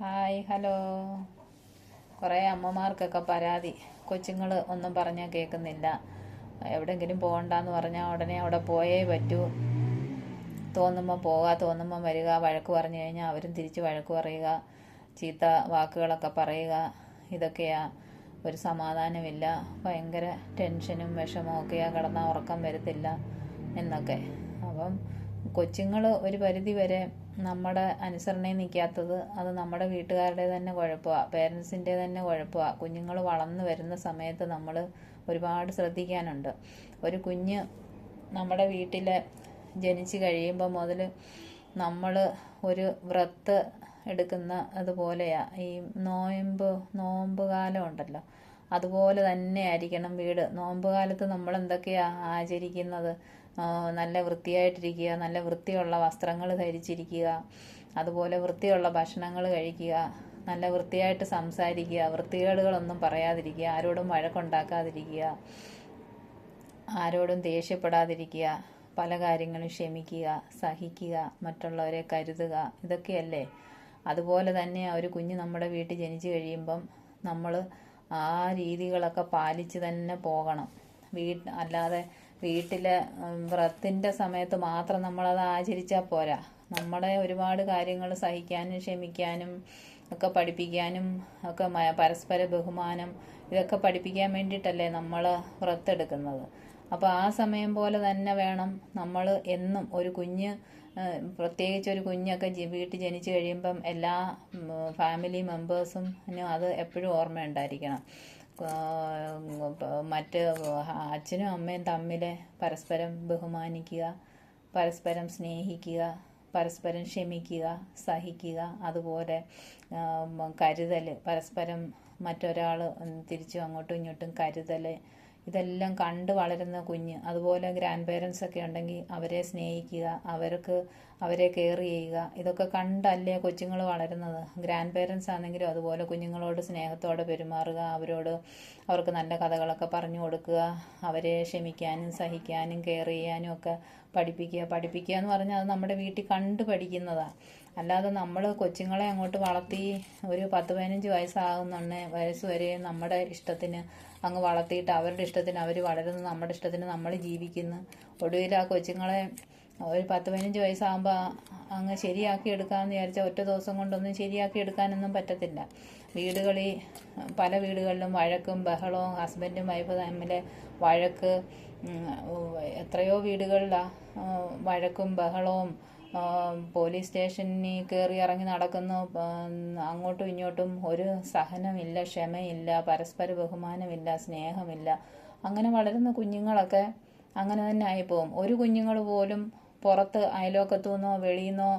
Hi hello. കുറേ അമ്മമാർക്കൊക്കെ പരാതി. കൊച്ചുങ്ങൾ ഒന്നും പറഞ്ഞാൽ കേൾക്കുന്നില്ല എവിടെയെങ്കിലും പോകണ്ടെന്ന് പറഞ്ഞാൽ ഉടനെ അവിടെ പോയേ പറ്റൂ. തോന്നുമ്പോൾ പോവുക തോന്നുമ്പോൾ വരിക. വഴക്ക് പറഞ്ഞു കഴിഞ്ഞാൽ അവരും തിരിച്ച് വഴക്ക് പറയുക. ചീത്ത വാക്കുകളൊക്കെ പറയുക. ഇതൊക്കെയാ. ഒരു സമാധാനമില്ല. ഭയങ്കര ടെൻഷനും വിഷമവും ഒക്കെയാണ് കിടന്നാൽ ഉറക്കം വരത്തില്ല എന്നൊക്കെ. അപ്പം കൊച്ചുങ്ങൾ ഒരു പരിധി വരെ നമ്മുടെ അനുസരണയിൽ നിൽക്കാത്തത് അത് നമ്മുടെ വീട്ടുകാരുടെ തന്നെ കുഴപ്പമാണ് പേരൻസിന്റെ തന്നെ കുഴപ്പമാണ് കുഞ്ഞുങ്ങൾ വളർന്നു വരുന്ന സമയത്ത് നമ്മൾ ഒരുപാട് ശ്രദ്ധിക്കാനുണ്ട്. ഒരു കുഞ്ഞ് നമ്മുടെ വീട്ടിൽ ജനിച്ച് കഴിയുമ്പോൾ മുതൽ നമ്മൾ ഒരു വ്രത്ത് എടുക്കുന്ന അതുപോലെയാണ് ഈ നോയമ്പ് നോമ്പ് കാലം ഉണ്ടല്ലോ. അതുപോലെ തന്നെ ആയിരിക്കണം വീട്. നോമ്പ് കാലത്ത് നമ്മൾ എന്തൊക്കെയാണ് ആചരിക്കുന്നത്? നല്ല വൃത്തിയായിട്ടിരിക്കുക നല്ല വൃത്തിയുള്ള വസ്ത്രങ്ങൾ ധരിച്ചിരിക്കുക അതുപോലെ വൃത്തിയുള്ള ഭക്ഷണങ്ങൾ കഴിക്കുക നല്ല വൃത്തിയായിട്ട് സംസാരിക്കുക വൃത്തികേടുകളൊന്നും പറയാതിരിക്കുക ആരോടും വഴക്കുണ്ടാക്കാതിരിക്കുക ആരോടും ദേഷ്യപ്പെടാതിരിക്കുക പല കാര്യങ്ങളും ക്ഷമിക്കുക സഹിക്കുക മറ്റുള്ളവരെ കരുതുക ഇതൊക്കെയല്ലേ? അതുപോലെ തന്നെ ഒരു കുഞ്ഞ് നമ്മുടെ വീട്ടിൽ ജനിച്ചു കഴിയുമ്പം നമ്മൾ ആ രീതികളൊക്കെ പാലിച്ച് തന്നെ പോകണം. വീട്ട് അല്ലാതെ വീട്ടിലെ ഉം, വ്രത്തിന്റെ സമയത്ത് മാത്രം നമ്മളത് ആചരിച്ചാൽ പോരാ. നമ്മളെ ഒരുപാട് കാര്യങ്ങൾ സഹിക്കാനും ക്ഷമിക്കാനും ഒക്കെ പഠിപ്പിക്കാനും ഒക്കെ പരസ്പര ബഹുമാനം ഇതൊക്കെ പഠിപ്പിക്കാൻ വേണ്ടിയിട്ടല്ലേ നമ്മൾ വ്രത്തെടുക്കുന്നത്. അപ്പോൾ ആ സമയം പോലെ തന്നെ വേണം നമ്മൾ എന്നും ഒരു കുഞ്ഞ് പ്രത്യേകിച്ച് ഒരു കുഞ്ഞൊക്കെ വീട്ടിൽ ജനിച്ചു കഴിയുമ്പം എല്ലാ ഫാമിലി മെമ്പേഴ്സും അത് എപ്പോഴും ഓർമ്മയുണ്ടായിരിക്കണം. മറ്റ് അച്ഛനും അമ്മയും തമ്മിൽ പരസ്പരം ബഹുമാനിക്കുക പരസ്പരം സ്നേഹിക്കുക പരസ്പരം ക്ഷമിക്കുക സഹിക്കുക അതുപോലെ കരുതൽ പരസ്പരം മറ്റൊരാൾ തിരിച്ചും അങ്ങോട്ടും ഇങ്ങോട്ടും കരുതൽ ഇതെല്ലാം കണ്ട് വളരുന്ന കുഞ്ഞ്. അതുപോലെ ഗ്രാൻഡ് പേരൻസ് ഒക്കെ ഉണ്ടെങ്കിൽ അവരെ സ്നേഹിക്കുക അവർക്ക് അവരെ കെയർ ചെയ്യുക. ഇതൊക്കെ കണ്ടല്ലേ കൊച്ചുങ്ങൾ വളരുന്നത്. ഗ്രാൻഡ് പേരൻസ് ആണെങ്കിലും അതുപോലെ കുഞ്ഞുങ്ങളോട് സ്നേഹത്തോടെ പെരുമാറുക അവരോട് അവർക്ക് നല്ല കഥകളൊക്കെ പറഞ്ഞു കൊടുക്കുക അവരെ ക്ഷമിക്കാനും സഹിക്കാനും കെയർ ചെയ്യാനും ഒക്കെ പഠിപ്പിക്കുക. പഠിപ്പിക്കുക എന്ന് പറഞ്ഞാൽ അത് നമ്മുടെ വീട്ടിൽ കണ്ട് പഠിക്കുന്നതാണ് അല്ലാതെ നമ്മൾ കൊച്ചുങ്ങളെ അങ്ങോട്ട് വളർത്തി ഒരു പത്ത് പതിനഞ്ച് വയസ്സാകുന്നുണ്ടെ വയസ്സ് വരെ നമ്മുടെ ഇഷ്ടത്തിന് അങ്ങ് വളർത്തിയിട്ട് അവരുടെ ഇഷ്ടത്തിന് അവർ വളരുന്നു നമ്മുടെ ഇഷ്ടത്തിന് നമ്മൾ ജീവിക്കുന്നു. ഒടുവിൽ ആ കൊച്ചുങ്ങളെ ഒരു പത്ത് പതിനഞ്ച് വയസ്സാകുമ്പോൾ അങ്ങ് ശരിയാക്കി എടുക്കാമെന്ന് വിചാരിച്ചാൽ ഒറ്റ ദിവസം കൊണ്ടൊന്നും ശരിയാക്കി എടുക്കാനൊന്നും പറ്റത്തില്ല. വീടുകളിൽ പല വീടുകളിലും വഴക്കും ബഹളവും ഹസ്ബൻഡും വൈഫ് തമ്മിൽ വഴക്ക് എത്രയോ വീടുകളിലാണ് വഴക്കും ബഹളവും പോലീസ് സ്റ്റേഷനിൽ കയറി ഇറങ്ങി നടക്കുന്നു. അങ്ങോട്ടും ഇങ്ങോട്ടും ഒരു സഹനമില്ല ക്ഷമയില്ല പരസ്പര ബഹുമാനമില്ല സ്നേഹമില്ല. അങ്ങനെ വളരുന്ന കുഞ്ഞുങ്ങളൊക്കെ അങ്ങനെ തന്നെ ആയിപ്പോവും. ഒരു കുഞ്ഞുങ്ങൾ പോലും പുറത്ത് അയലോക്കത്തു നിന്നോ വെളിയിൽ നിന്നോ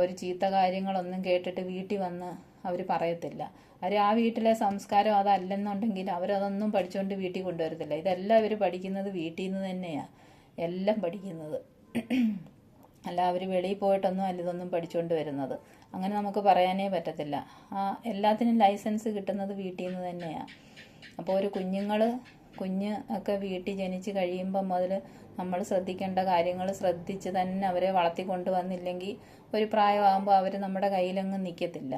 ഒരു ചീത്ത കാര്യങ്ങളൊന്നും കേട്ടിട്ട് വീട്ടിൽ വന്ന് അവർ പറയത്തില്ല. അവർ ആ വീട്ടിലെ സംസ്കാരം അതല്ലെന്നുണ്ടെങ്കിൽ അവരതൊന്നും പഠിച്ചുകൊണ്ട് വീട്ടിൽ കൊണ്ടുവരത്തില്ല. ഇതെല്ലാം അവർ പഠിക്കുന്നത് വീട്ടിൽ നിന്ന് തന്നെയാണ് എല്ലാം പഠിക്കുന്നത്. അല്ല അവർ വെളിയിൽ പോയിട്ടൊന്നും അല്ല ഇതൊന്നും പഠിച്ചുകൊണ്ട് വരുന്നത്. അങ്ങനെ നമുക്ക് പറയാനേ പറ്റത്തില്ല. എല്ലാത്തിനും ലൈസൻസ് കിട്ടുന്നത് വീട്ടിൽ നിന്ന് തന്നെയാണ് അപ്പോൾ ഒരു കുഞ്ഞുങ്ങൾ കുഞ്ഞ് ഒക്കെ വീട്ടിൽ ജനിച്ച് കഴിയുമ്പം മുതൽ നമ്മൾ ശ്രദ്ധിക്കേണ്ട കാര്യങ്ങൾ ശ്രദ്ധിച്ച് തന്നെ അവരെ വളർത്തിക്കൊണ്ട് വന്നില്ലെങ്കിൽ ഒരു പ്രായമാകുമ്പോൾ അവർ നമ്മുടെ കയ്യിലങ്ങ് നിൽക്കത്തില്ല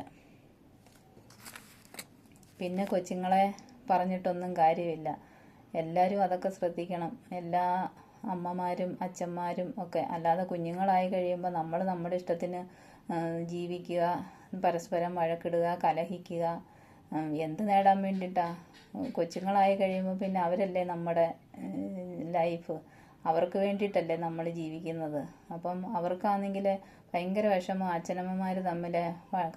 പിന്നെ കൊച്ചുങ്ങളെ പറഞ്ഞിട്ടൊന്നും കാര്യമില്ല. എല്ലാവരും അതൊക്കെ ശ്രദ്ധിക്കണം. എല്ലാ അമ്മമാരും അച്ഛന്മാരും ഒക്കെ. അല്ലാതെ കുഞ്ഞുങ്ങളായി കഴിയുമ്പോൾ നമ്മൾ നമ്മുടെ ഇഷ്ടത്തിന് ജീവിക്കുക പരസ്പരം വഴക്കിടുക കലഹിക്കുക എന്ത് നേടാൻ വേണ്ടിയിട്ടാണ് കൊച്ചുങ്ങളായി കഴിയുമ്പോൾ പിന്നെ അവരല്ലേ നമ്മുടെ ലൈഫ്. അവർക്ക് വേണ്ടിയിട്ടല്ലേ നമ്മൾ ജീവിക്കുന്നത്. അപ്പം അവർക്കാണെങ്കിൽ ഭയങ്കര വിഷമം അച്ഛനമ്മമാർ തമ്മിൽ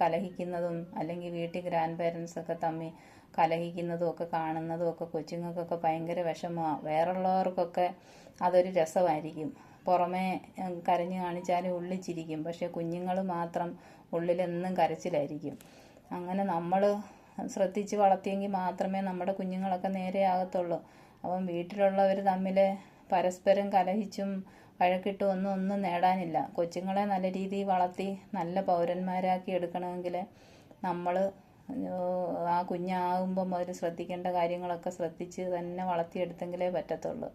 കലഹിക്കുന്നതും അല്ലെങ്കിൽ വീട്ടിൽ ഗ്രാൻഡ് പേരൻസ് ഒക്കെ തമ്മിൽ കലഹിക്കുന്നതും ഒക്കെ കാണുന്നതും ഒക്കെ കൊച്ചുങ്ങൾക്കൊക്കെ ഭയങ്കര വിഷമമാണ് വേറുള്ളവർക്കൊക്കെ അതൊരു രസമായിരിക്കും. പുറമേ കരഞ്ഞു കാണിച്ചാലും ഉള്ളിൽ ചിരിക്കും പക്ഷെ കുഞ്ഞുങ്ങൾ മാത്രം ഉള്ളിലെന്നും കരച്ചിലായിരിക്കും. അങ്ങനെ നമ്മൾ ശ്രദ്ധിച്ച് വളർത്തിയെങ്കിൽ മാത്രമേ നമ്മുടെ കുഞ്ഞുങ്ങളൊക്കെ നേരെയാകത്തുള്ളൂ. അപ്പം വീട്ടിലുള്ളവർ തമ്മിൽ പരസ്പരം കലഹിച്ചും വഴക്കിട്ടും ഒന്നും ഒന്നും നേടാനില്ല. കൊച്ചുങ്ങളെ നല്ല രീതിയിൽ വളർത്തി നല്ല പൗരന്മാരാക്കി എടുക്കണമെങ്കിൽ നമ്മൾ ആ കുഞ്ഞാകുമ്പോൾ മുതൽ ശ്രദ്ധിക്കേണ്ട കാര്യങ്ങളൊക്കെ ശ്രദ്ധിച്ച് തന്നെ വളർത്തിയെടുത്തെങ്കിലേ പറ്റത്തുള്ളൂ.